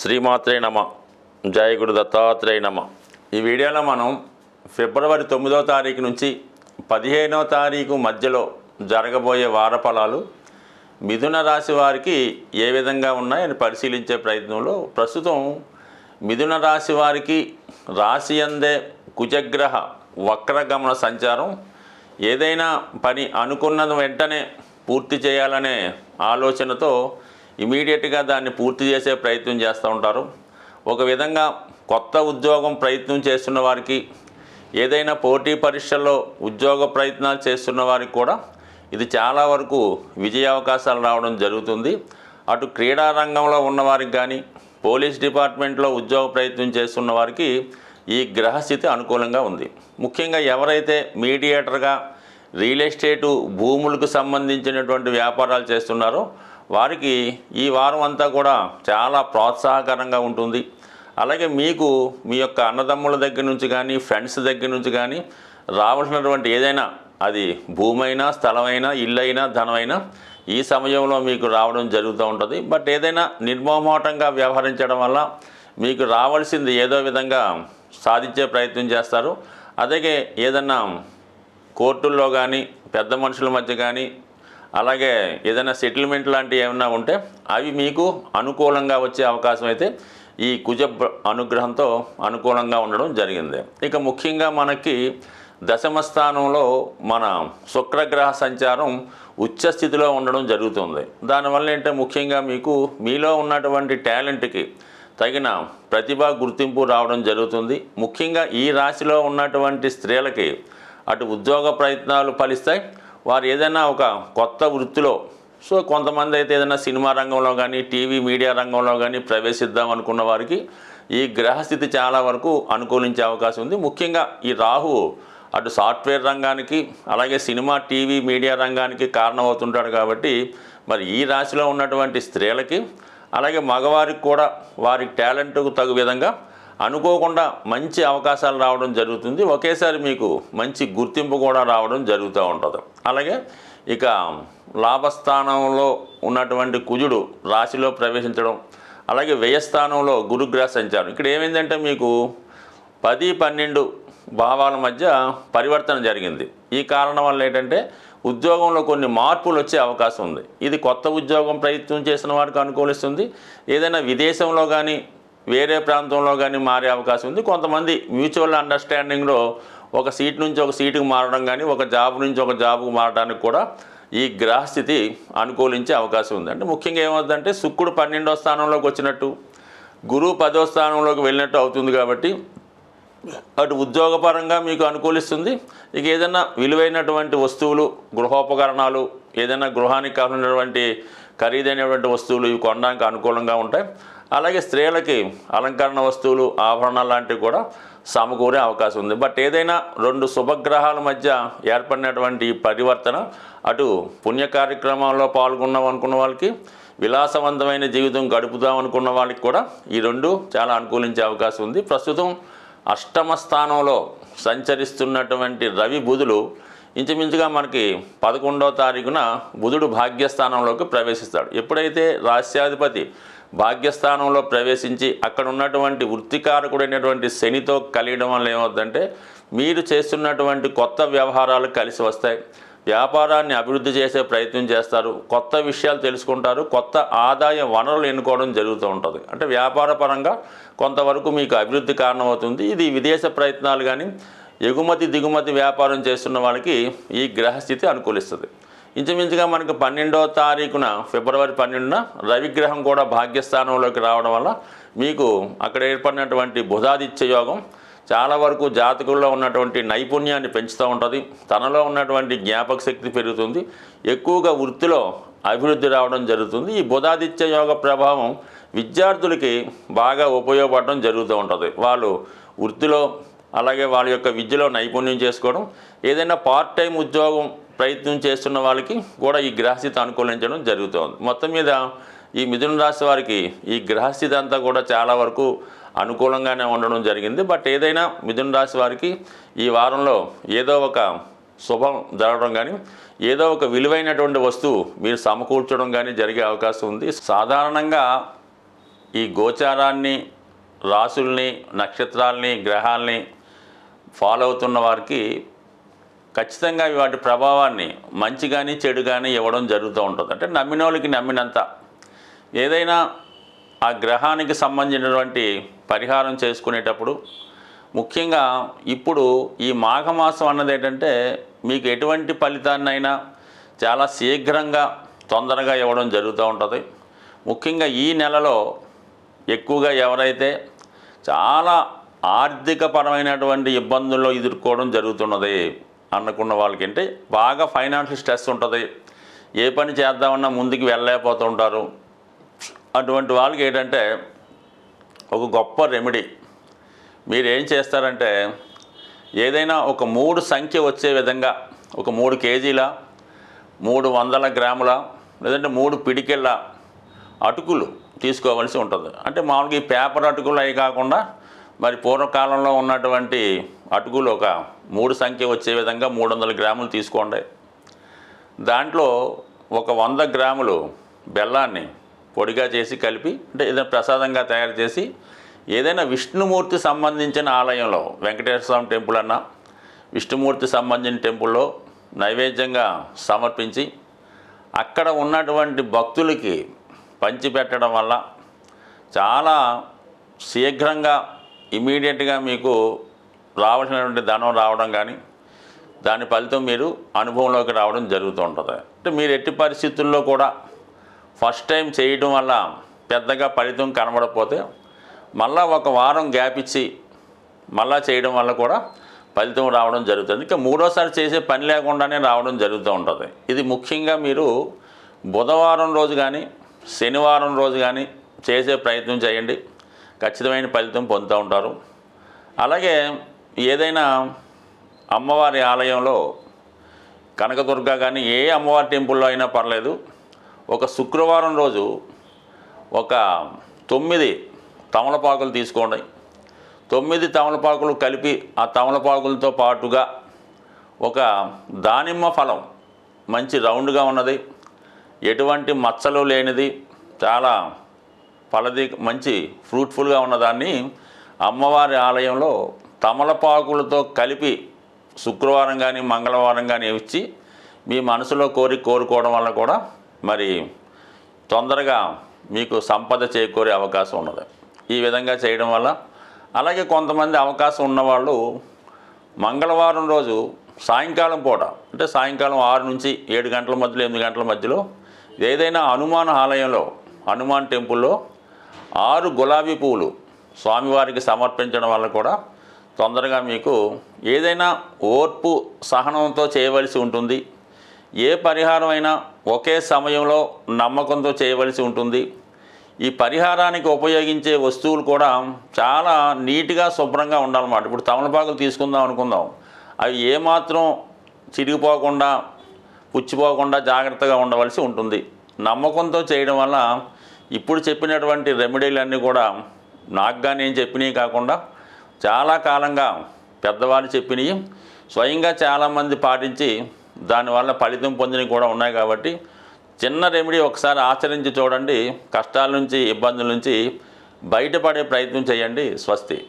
శ్రీమాత్రే నమ. జయగుడు దత్తాత్రేయ నమ. ఈ వీడియోలో మనం ఫిబ్రవరి తొమ్మిదో తారీఖు నుంచి పదిహేనో తారీఖు మధ్యలో జరగబోయే వారఫలాలు మిథున రాశి వారికి ఏ విధంగా ఉన్నాయని పరిశీలించే ప్రయత్నంలో ప్రస్తుతం మిథున రాశి వారికి రాశి అందే కుజగ్రహ వక్రగమన సంచారం. ఏదైనా పని అనుకున్నది వెంటనే పూర్తి చేయాలనే ఆలోచనతో ఇమీడియట్గా దాన్ని పూర్తి చేసే ప్రయత్నం చేస్తూ ఉంటారు. ఒక విధంగా కొత్త ఉద్యోగం ప్రయత్నం చేస్తున్న వారికి ఏదైనా పోటీ పరీక్షల్లో ఉద్యోగ ప్రయత్నాలు చేస్తున్న వారికి కూడా ఇది చాలా వరకు విజయ అవకాశాలు రావడం జరుగుతుంది. అటు క్రీడా రంగంలో ఉన్నవారికి కానీ పోలీస్ డిపార్ట్మెంట్లో ఉద్యోగ ప్రయత్నం చేస్తున్న వారికి ఈ గ్రహస్థితి అనుకూలంగా ఉంది. ముఖ్యంగా ఎవరైతే మీడియేటర్గా రియల్ ఎస్టేటు భూములకు సంబంధించినటువంటి వ్యాపారాలు చేస్తున్నారో వారికి ఈ వారం అంతా కూడా చాలా ప్రోత్సాహకరంగా ఉంటుంది. అలాగే మీకు మీ యొక్క అన్నదమ్ముల దగ్గర నుంచి కానీ ఫ్రెండ్స్ దగ్గర నుంచి కానీ రావాల్సినటువంటి ఏదైనా అది భూమైనా స్థలమైనా ఇల్లైనా ధనమైనా ఈ సమయంలో మీకు రావడం జరుగుతూ ఉంటుంది. బట్ ఏదైనా నిర్మోహమాటంగా వ్యవహరించడం వల్ల మీకు రావాల్సింది ఏదో విధంగా సాధించే ప్రయత్నం చేస్తారు. అలాగే ఏదన్నా కోర్టుల్లో కానీ పెద్ద మనుషుల మధ్య కానీ అలాగే ఏదైనా సెటిల్మెంట్ లాంటివి ఏమైనా ఉంటే అవి మీకు అనుకూలంగా వచ్చే అవకాశం అయితే ఈ కుజ అనుగ్రహంతో అనుకూలంగా ఉండడం జరిగింది. ఇక ముఖ్యంగా మనకి దశమ స్థానంలో మన శుక్రగ్రహ సంచారం ఉచ్చ స్థితిలో ఉండడం జరుగుతుంది. దానివల్ల ఏంటంటే ముఖ్యంగా మీకు మీలో ఉన్నటువంటి టాలెంట్కి తగిన ప్రతిభ గుర్తింపు రావడం జరుగుతుంది. ముఖ్యంగా ఈ రాశిలో ఉన్నటువంటి స్త్రీలకి అటు ఉద్యోగ ప్రయత్నాలు ఫలిస్తాయి వారు ఏదైనా ఒక కొత్త వృత్తిలో సో కొంతమంది అయితే ఏదైనా సినిమా రంగంలో కానీ టీవీ మీడియా రంగంలో కానీ ప్రవేశిద్దాం అనుకున్న వారికి ఈ గ్రహస్థితి చాలా వరకు అనుకూలించే అవకాశం ఉంది. ముఖ్యంగా ఈ రాహు అటు సాఫ్ట్వేర్ రంగానికి అలాగే సినిమా టీవీ మీడియా రంగానికి కారణమవుతుంటాడు కాబట్టి మరి ఈ రాశిలో ఉన్నటువంటి స్త్రీలకి అలాగే మగవారికి కూడా వారి టాలెంట్కు తగు విధంగా అనుకోకుండా మంచి అవకాశాలు రావడం జరుగుతుంది. ఒకేసారి మీకు మంచి గుర్తింపు కూడా రావడం జరుగుతూ ఉంటుంది. అలాగే ఇక లాభస్థానంలో ఉన్నటువంటి కుజుడు రాశిలో ప్రవేశించడం అలాగే వ్యయస్థానంలో గురుగ్రహ సంచారం. ఇక్కడ ఏమైందంటే మీకు పది పన్నెండు భావాల మధ్య పరివర్తన జరిగింది. ఈ కారణం వల్ల ఏంటంటే ఉద్యోగంలో కొన్ని మార్పులు వచ్చే అవకాశం ఉంది. ఇది కొత్త ఉద్యోగం ప్రయత్నం చేసిన వారికి అనుకూలిస్తుంది. ఏదైనా విదేశంలో కానీ వేరే ప్రాంతంలో కానీ మారే అవకాశం ఉంది. కొంతమంది మ్యూచువల్ అండర్స్టాండింగ్లో ఒక సీట్ నుంచి ఒక సీటుకు మారడం కానీ ఒక జాబ్ నుంచి ఒక జాబ్కు మారడానికి కూడా ఈ గ్రహస్థితి అనుకూలించే అవకాశం ఉంది. అంటే ముఖ్యంగా ఏమవుతుందంటే శుక్రుడు పన్నెండో స్థానంలోకి వచ్చినట్టు గురువు పదో స్థానంలోకి వెళ్ళినట్టు అవుతుంది కాబట్టి అటు ఉద్యోగపరంగా మీకు అనుకూలిస్తుంది. ఇక ఏదైనా విలువైనటువంటి వస్తువులు గృహోపకరణాలు ఏదైనా గృహానికి కావాల్సినటువంటి ఖరీదైనటువంటి వస్తువులు ఇవి కొనడానికి అనుకూలంగా ఉంటాయి. అలాగే స్త్రీలకి అలంకరణ వస్తువులు ఆభరణాలు లాంటివి కూడా సమకూరే అవకాశం ఉంది. బట్ ఏదైనా రెండు శుభగ్రహాల మధ్య ఏర్పడినటువంటి ఈ పరివర్తన అటు పుణ్య కార్యక్రమాల్లో పాల్గొన్నాం అనుకున్న వాళ్ళకి విలాసవంతమైన జీవితం గడుపుదాం అనుకున్న వాళ్ళకి కూడా ఈ రెండు చాలా అనుకూలించే అవకాశం ఉంది. ప్రస్తుతం అష్టమ స్థానంలో సంచరిస్తున్నటువంటి రవి బుధులు ఇంచుమించుగా మనకి పదకొండవ తారీఖున బుధుడు భాగ్యస్థానంలోకి ప్రవేశిస్తాడు. ఎప్పుడైతే రాష్ట్రాధిపతి భాగ్యస్థానంలో ప్రవేశించి అక్కడ ఉన్నటువంటి వృత్తికారకుడైనటువంటి శనితో కలియడం వల్ల ఏమవుతుందంటే మీరు చేస్తున్నటువంటి కొత్త వ్యవహారాలు కలిసి వస్తాయి. వ్యాపారాన్ని అభివృద్ధి చేసే ప్రయత్నం చేస్తారు. కొత్త విషయాలు తెలుసుకుంటారు. కొత్త ఆదాయ వనరులు ఎన్నుకోవడం జరుగుతూ ఉంటుంది. అంటే వ్యాపార పరంగా కొంతవరకు మీకు అభివృద్ధి కారణమవుతుంది. ఇది విదేశ ప్రయత్నాలు కానీ ఎగుమతి దిగుమతి వ్యాపారం చేస్తున్న వాళ్ళకి ఈ గ్రహస్థితి అనుకూలిస్తుంది. ఇంచుమించుగా మనకు పన్నెండవ తారీఖున ఫిబ్రవరి పన్నెండున రవిగ్రహం కూడా భాగ్యస్థానంలోకి రావడం వల్ల మీకు అక్కడ ఏర్పడినటువంటి బుధాదిత్య యోగం చాలా వరకు జాతకుల్లో ఉన్నటువంటి నైపుణ్యాన్ని పెంచుతూ ఉంటుంది. తనలో ఉన్నటువంటి జ్ఞాపక శక్తి పెరుగుతుంది. ఎక్కువగా వృత్తిలో అభివృద్ధి రావడం జరుగుతుంది. ఈ బుధాదిత్య యోగ ప్రభావం విద్యార్థులకి బాగా ఉపయోగపడడం జరుగుతూ ఉంటుంది. వాళ్ళు వృత్తిలో అలాగే వాళ్ళ యొక్క విద్యలో నైపుణ్యం చేసుకోవడం ఏదైనా పార్ట్ టైం ఉద్యోగం ప్రయత్నం చేస్తున్న వాళ్ళకి కూడా ఈ గ్రహస్థితి అనుకూలించడం జరుగుతుంది. మొత్తం మీద ఈ మిథున రాశి వారికి ఈ గ్రహస్థితి అంతా కూడా చాలా వరకు అనుకూలంగానే ఉండడం జరిగింది. బట్ ఏదైనా మిథున రాశి వారికి ఈ వారంలో ఏదో ఒక శుభం జరగడం కానీ ఏదో ఒక విలువైనటువంటి వస్తువు మీరు సమకూర్చడం కానీ జరిగే అవకాశం ఉంది. సాధారణంగా ఈ గోచారాన్ని రాసుల్ని నక్షత్రాల్ని గ్రహాల్ని ఫాలో అవుతున్న వారికి ఖచ్చితంగా వాటి ప్రభావాన్ని మంచి కానీ చెడు కానీ ఇవ్వడం జరుగుతూ ఉంటుంది. అంటే నమ్మిన వాళ్ళకి నమ్మినంత. ఏదైనా ఆ గ్రహానికి సంబంధించినటువంటి పరిహారం చేసుకునేటప్పుడు ముఖ్యంగా ఇప్పుడు ఈ మాఘమాసం అన్నది ఏంటంటే మీకు ఎటువంటి ఫలితాన్నైనా చాలా శీఘ్రంగా తొందరగా ఇవ్వడం జరుగుతూ ఉంటుంది. ముఖ్యంగా ఈ నెలలో ఎక్కువగా ఎవరైతే చాలా ఆర్థికపరమైనటువంటి ఇబ్బందుల్లో ఎదుర్కోవడం జరుగుతున్నది. అనుకున్న వాళ్ళకి అంటే బాగా ఫైనాన్షియల్ స్ట్రెస్ ఉంటుంది. ఏ పని చేద్దామన్నా ముందుకు వెళ్ళలేకపోతూ ఉంటారు అటువంటి వాళ్ళకి ఏంటంటే ఒక గొప్ప రెమెడీ మీరు ఏం చేస్తారంటే ఏదైనా ఒక మూడు సంఖ్య వచ్చే విధంగా ఒక మూడు కేజీల మూడు వందల గ్రాముల లేదంటే మూడు పిడికెళ్ళ అటుకులు తీసుకోవాల్సి ఉంటుంది. అంటే మామూలుగా ఈ పేపర్ అటుకులు అవి కాకుండా మరి పూర్వకాలంలో ఉన్నటువంటి అటుకులు ఒక మూడు సంఖ్య వచ్చే విధంగా మూడు వందల గ్రాములు తీసుకోండి. దాంట్లో ఒక వంద గ్రాములు బెల్లాన్ని పొడిగా చేసి కలిపి అంటే ఏదైనా ప్రసాదంగా తయారు చేసి ఏదైనా విష్ణుమూర్తి సంబంధించిన ఆలయంలో వెంకటేశ్వర స్వామి టెంపుల్ అన్నా విష్ణుమూర్తి సంబంధించిన టెంపుల్లో నైవేద్యంగా సమర్పించి అక్కడ ఉన్నటువంటి భక్తులకి పంచిపెట్టడం వల్ల చాలా శీఘ్రంగా ఇమీడియట్గా మీకు రావాల్సినటువంటి ధనం రావడం కానీ దాని ఫలితం మీరు అనుభవంలోకి రావడం జరుగుతూ ఉంటుంది. అంటే మీరు ఎట్టి పరిస్థితుల్లో కూడా ఫస్ట్ టైం చేయడం వల్ల పెద్దగా ఫలితం కనబడకపోతే మళ్ళా ఒక వారం గ్యాప్ ఇచ్చి మళ్ళా చేయడం వల్ల కూడా ఫలితం రావడం జరుగుతుంది. ఇంకా మూడోసారి చేసే పని లేకుండానే రావడం జరుగుతూ ఉంటుంది. ఇది ముఖ్యంగా మీరు బుధవారం రోజు కానీ శనివారం రోజు కానీ చేసే ప్రయత్నం చేయండి. ఖచ్చితమైన ఫలితం పొందుతూ ఉంటారు. అలాగే ఏదైనా అమ్మవారి ఆలయంలో కనకదుర్గ కానీ ఏ అమ్మవారి టెంపుల్లో అయినా పర్లేదు. ఒక శుక్రవారం రోజు ఒక తొమ్మిది తమలపాకులు తీసుకోండి. తొమ్మిది తమలపాకులు కలిపి ఆ తమలపాకులతో పాటుగా ఒక దానిమ్మ ఫలం మంచి రౌండ్గా ఉన్నది. ఎటువంటి మచ్చలు లేనిది. చాలా ఫలది మంచి ఫ్రూట్ఫుల్గా ఉన్నదాన్ని అమ్మవారి ఆలయంలో తమలపాకులతో కలిపి శుక్రవారం కానీ మంగళవారం కానీ ఇచ్చి మీ మనసులో కోరి కోరుకోవడం వల్ల కూడా మరి తొందరగా మీకు సంపద చేకూరే అవకాశం ఉన్నది. ఈ విధంగా చేయడం వల్ల అలాగే కొంతమంది అవకాశం ఉన్నవాళ్ళు మంగళవారం రోజు సాయంకాలం పూట అంటే సాయంకాలం ఆరు నుంచి ఏడు గంటల మధ్యలో ఎనిమిది గంటల మధ్యలో ఏదైనా హనుమాన్ ఆలయంలో హనుమాన్ టెంపుల్లో ఆరు గులాబీ పువ్వులు స్వామివారికి సమర్పించడం వల్ల కూడా తొందరగా మీకు ఏదైనా ఓర్పు సహనంతో చేయవలసి ఉంటుంది. ఏ పరిహారం అయినా ఒకే సమయంలో నమ్మకంతో చేయవలసి ఉంటుంది. ఈ పరిహారానికి ఉపయోగించే వస్తువులు కూడా చాలా నీట్గా శుభ్రంగా ఉండాలన్నమాట. ఇప్పుడు తమలపాకులు తీసుకుందాం అనుకుందాం. అవి ఏమాత్రం చిరిగిపోకుండా పుచ్చిపోకుండా జాగ్రత్తగా ఉండవలసి ఉంటుంది. నమ్మకంతో చేయడం వల్ల ఇప్పుడు చెప్పినటువంటి రెమెడీలన్నీ కూడా నాకు కానీ నేను చెప్పినవి కాకుండా చాలా కాలంగా పెద్దవాళ్ళు చెప్పినవి. స్వయంగా చాలామంది పాటించి దానివల్ల ఫలితం పొందినవి కూడా ఉన్నాయి కాబట్టి చిన్న రెమెడీ ఒకసారి ఆచరించి చూడండి. కష్టాల నుంచి ఇబ్బందుల నుంచి బయటపడే ప్రయత్నం చేయండి. స్వస్తి.